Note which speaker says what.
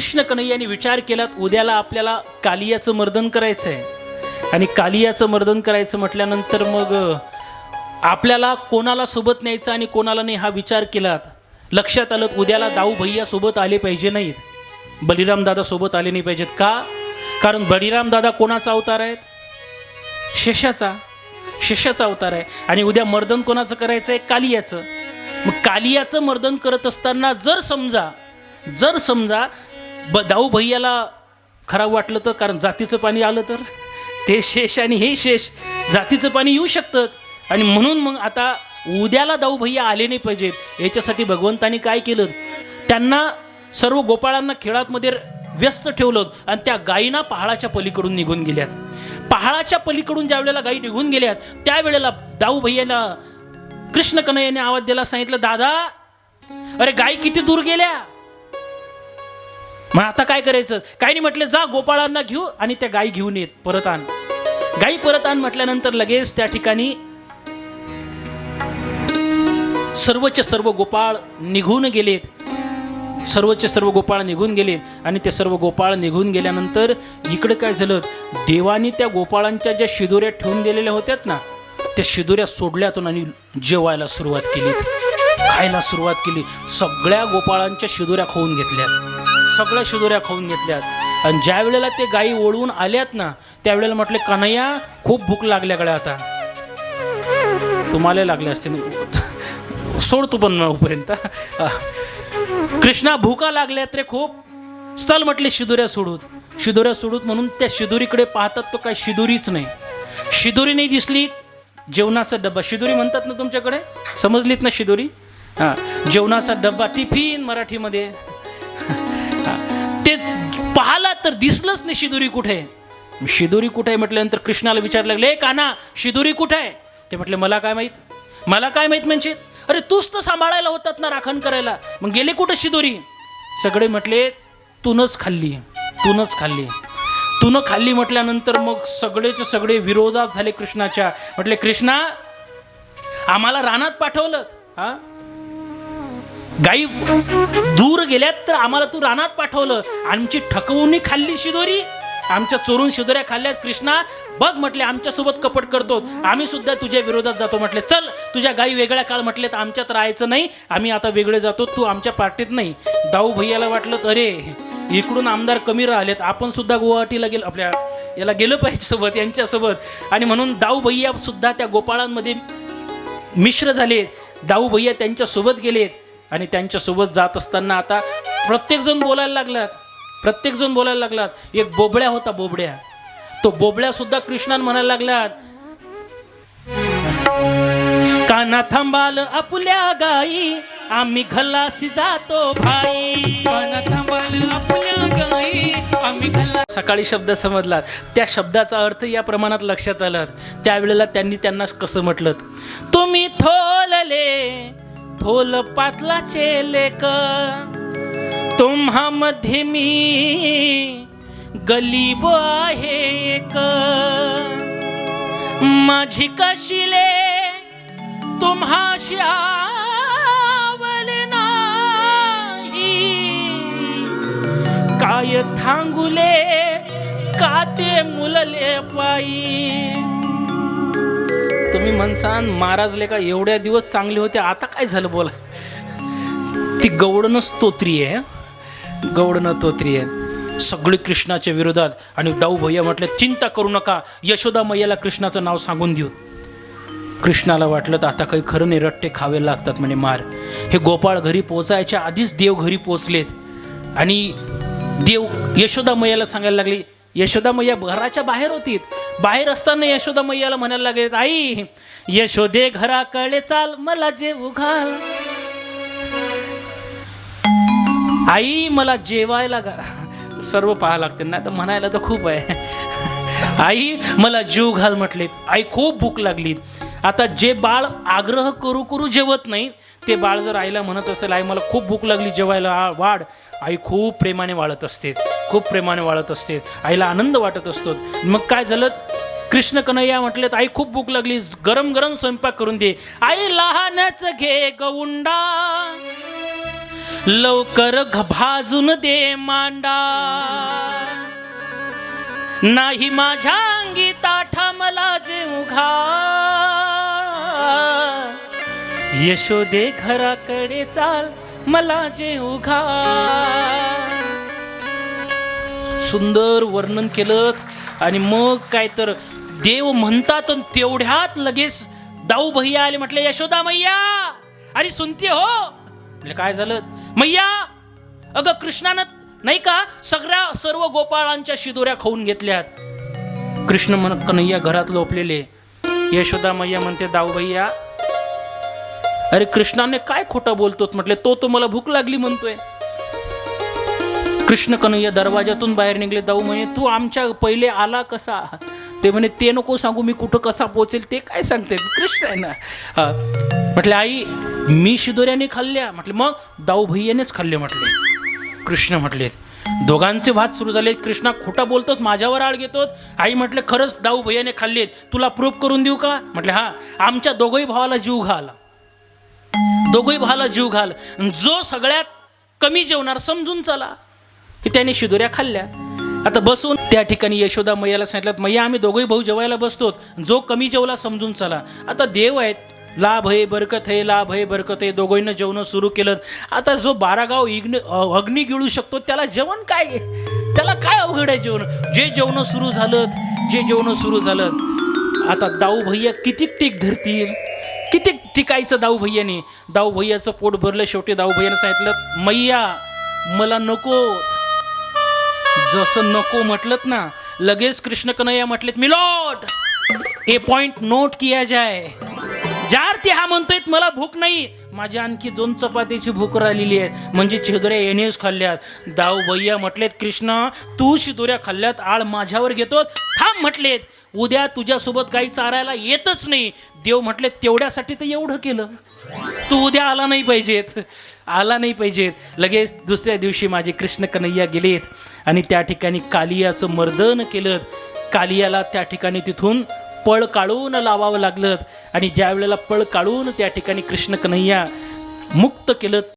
Speaker 1: कृष्ण कन्हैयाने विचार केलात उद्याला आपल्याला कालियाचं मर्दन करायचं आहे आणि कालियाचं मर्दन करायचं म्हटल्यानंतर मग आपल्याला कोणाला सोबत न्यायचं आणि कोणाला नाही हा विचार केलात? लक्षात आलं उद्याला दाऊ भैया सोबत आले पाहिजे नाहीत. बलिराम दादा सोबत आले नाही पाहिजेत. का? कारण बलिराम दादा कोणाचा अवतार आहेत? शेषाचा. शेषाचा अवतार आहे. आणि उद्या मर्दन कोणाचं करायचं आहे कालियाचं. मग कालियाचं मर्दन करत असताना जर समजा जर समजा ब दाऊ भैयाला खराब वाटलं तर कारण जातीचं पाणी आलं तर? ते शेष आणि हे शेष जातीचं पाणी येऊ शकतं. आणि म्हणून मग आता उद्याला दाऊ भैया आले नाही पाहिजेत. याच्यासाठी भगवंतानी काय केलं? त्यांना सर्व गोपाळांना खेळातमध्ये व्यस्त ठेवलं आणि त्या गायीना पहाडाच्या पलीकडून निघून गेल्यात. पहाडाच्या पलीकडून ज्या वेळेला गायी निघून गेल्यात त्यावेळेला दाऊ भैयाला कृष्ण कन्हैयाने आवाज दिला सांगितलं दादा अरे गायी किती दूर गेल्या? मग आता काय करायचं? काही नाही म्हटलं जा गोपाळांना घेऊ आणि त्या गायी घेऊन येत परत आण. गायी परत आण म्हटल्यानंतर लगेच त्या ठिकाणी सर्वचे सर्व गोपाळ निघून गेलेत. सर्वचे सर्व गोपाळ निघून गेले आणि ते सर्व गोपाळ निघून गेल्यानंतर इकडं काय झालं? देवानी त्या गोपाळांच्या ज्या शिदोऱ्या ठेवून दिलेल्या होत्यात ना त्या शिदोऱ्या सोडल्यातून आणि जेवायला सुरुवात केली. खायला सुरुवात केली. सगळ्या गोपाळांच्या शिदोऱ्या खाऊन घेतल्या सगळ्या शिदोऱ्या खाऊन घेतल्यात. आणि ज्या वेळेला ते गायी ओढवून आल्यात ना त्यावेळेला म्हटले कन्हैया खूप भूक लागल्याकडे आता. तुम्हाला लागले असते सोड तू पण पर्यंत कृष्णा भूका लागल्यात रे खूप. चल म्हटले शिदोऱ्या सोडूत शिदोऱ्या सोडूत म्हणून त्या शिदोरीकडे पाहतात तो काय शिदोरीच नाही. शिदोरी नाही दिसली जेवणाचा डब्बा. शिदोरी म्हणतात ना तुमच्याकडे? समजलीत ना शिदोरी? हां. जेवणाचा डब्बा टिफिन मराठीमध्ये. ते पाहला तर दिसलंच नाही शिदुरी कुठे. शिदुरी कुठे आहे म्हटल्यानंतर कृष्णाला विचारलं लागले काना शिदुरी कुठे आहे? ते म्हटले मला काय माहीत. मला काय माहीत म्हणजे अरे तूच तर सांभाळायला होतात ना राखण करायला. मग गेले कुठं शिदोरी? सगळे म्हटले तूनच खाल्ली तूनच खाल्ली तूनं खाल्ली म्हटल्यानंतर मग सगळेचे सगळे विरोधात झाले कृष्णाच्या. म्हटले कृष्णा आम्हाला रानात पाठवलं. हा? गाई दूर गेल्यात तर आम्हाला तू रानात पाठवलं. आमची ठकवून खाल्ली शिदोरी. आमच्या चोरून शिदोऱ्या खाल्ल्यात कृष्णा. बघ म्हटले आमच्यासोबत कपट करतो. आम्ही सुद्धा तुझ्या विरोधात जातो म्हटले. चल तुझ्या गाई वेगळ्या काळ म्हटले तर आमच्यात राहायचं नाही. आम्ही आता वेगळे जातो तू आमच्या पार्टीत नाही. दाऊ भैयाला वाटलं तर अरे इकडून आमदार कमी राहिलेत. आपण सुद्धा गुवाहाटीला गेलो आपल्या याला गेलं पाहिजे सोबत यांच्यासोबत. आणि म्हणून दाऊ भैया सुद्धा त्या गोपाळांमध्ये मिश्र झाले. दाऊ भैया त्यांच्यासोबत गेलेत. आणि त्यांच्यासोबत जात असताना आता प्रत्येकजण बोलायला लागलात प्रत्येकजण बोलायला लागलात एक बोबड्या होता बोबड्या. तो बोबड्या सुद्धा कृष्णान म्हणायला लागलात काना थांबाल आपल्या गाई आम्ही खल्लासी जातो भाई. सकाळी शब्द समजला त्या शब्दाचा अर्थ या प्रमाणात लक्षात आला. त्यावेळेला त्यांनी त्यांना कसं म्हटलं? तुम्ही थोलले थोल पातलाचे लेक तुम्हामध्ये मी गलीब आहे एक. माझी कशिले तुम्हा श्यावल नाही. काय थांगुले काते मुलले पायी? तुम्ही म्हणसान महाराजले का एवढ्या दिवस चांगले होते आता काय झालं बोला. ती गौडन स्तोत्री आहे गवडणं स्तोत्री आहे. सगळे कृष्णाच्या विरोधात आणि दाऊ भैया म्हटले चिंता करू नका यशोदा मैयाला कृष्णाचं नाव सांगून देऊ. कृष्णाला वाटलं तर आता काही खरं नाही रट्टे खावे लागतात म्हणे मार. हे गोपाळ घरी पोचायच्या आधीच देव घरी पोचलेत आणि देव यशोदा मैयाला सांगायला लागली यशोदा मैया घराच्या बाहेर होती बाहेर असताना यशोदा मैयाला म्हणायला लागले आई यशोदे घराकडे चाल मला जे उघाल आई मला जेवायला गा सर्व पाहा लागते ना तर म्हणायला तर खूप आहे. आई मला जीव घाल म्हटले आई खूप भूक लागली आता जे बाळ आग्रह करू करू जेवत नाही ते बाळ जर आईला म्हणत असेल आई मला खूप भूक लागली जेवायला वाढ. आई खूप प्रेमाने वाळत असते. खूप प्रेमाने वाळत असते. आईला आनंद वाटत असतो. मग काय झालं? कृष्ण कन्हैया म्हटलेत आई खूप भूक लागली. गरम गरम स्वयंपाक करून दे. आई लहानच घे गौंडा लवकर घ- भाजून दे मांडा. नाही माझ्या अंगी ताठा मला जेव घा. यशोदे घराकडे चाल मला जेव घा. सुंदर वर्णन केलं आणि मग काय तर देव म्हणतात तेवढ्यात लगेच दाऊ भैया आले म्हटले यशोदा मैया! अरे सुनते हो. म्हटलं काय झालं? मैया अगं कृष्णानं नाही का सगळ्या सर्व गोपाळांच्या शिदोऱ्या खाऊन घेतल्यात. कृष्ण म्हणत कन्हैया घरात लोपलेले. यशोदा मैया म्हणते दाऊ भैया. अरे कृष्णाने काय खोटं बोलतोत? म्हटले तो तो मला भूक लागली म्हणतोय. कृष्ण कन्हैया दरवाजातून बाहेर निघले. दाऊ म्हणे तू आमच्या पहिले आला कसा ते म्हणे ते नको सांगू मी कुठं कसा पोचेल ते काय सांगते? कृष्ण आहे ना. म्हटले आई मी शिदोऱ्याने खाल्ल्या. म्हटले मग? दाऊ भैयानेच खाल्ले म्हटले. कृष्ण म्हटले दोघांचे वाद सुरू झाले कृष्णा खोटा बोलतोत माझ्यावर आळ घेतो आई म्हटले खरंच दाऊ भैयाने खाल्लेत. तुला प्रूफ करून देऊ का? म्हटले हा आमच्या दोघही भावाला जीव घाला. दोघही भावाला जीव घाल. जो सगळ्यात कमी जेवणार समजून चला. की त्याने शिदोऱ्या खाल्ल्या. आता बसून त्या ठिकाणी यशोदा मैयाला सांगितलं मैया आम्ही दोघंही भाऊ जेवायला बसतो. जो कमी जेवला समजून चला. आता देव आहेत. लाभ आहे बरकत आहे लाभ आहे बरकत आहे. दोघांना जेवणं सुरू केलं. आता जो बारागाव इग्न अग्नी गिळू शकतो त्याला जेवण काय? आहे? त्याला काय अवघड आहे जेवण? जे जेवणं सुरू झालं जे जेवणं सुरू झालं. आता दाऊ भैया किती टीक धरतील? किती टिकायचं दाऊ भैयाने? दाऊ भैयाचं पोट भरलं शेवटी दाऊ भैयाने सांगितलं मैया मला नको. जसं नको म्हटलं ना लगेच कृष्ण कन्हैया म्हटलेत मिलोट हे पॉइंट नोट किया जाय. ज्या अर्थी हा म्हणतोय मला भूक नाही. माझी आणखी दोन चपातीची भूक राहिलेली आहे म्हणजे छिदुऱ्या येणेच खाल्ल्यात. दाऊ भैया म्हटलेत कृष्ण तू शिदुऱ्या खाल्ल्यात आळ माझ्यावर घेतो थांब म्हटलेत उद्या तुझ्यासोबत काही चारायला येतच नाही. देव म्हटले तेवढ्यासाठी तर एवढं केलं. तू उद्या आला नाही पाहिजेत. आला नाही पाहिजेत. लगेच दुसऱ्या दिवशी माझे कृष्ण कन्हैया गेलेत आणि त्या ठिकाणी कालियाचं मर्दन केलं. कालियाला त्या ठिकाणी तिथून पळ काढून लावावं लागलं. आणि ज्या वेळेला पळ काढून त्या ठिकाणी कृष्ण कन्हैया मुक्त केलं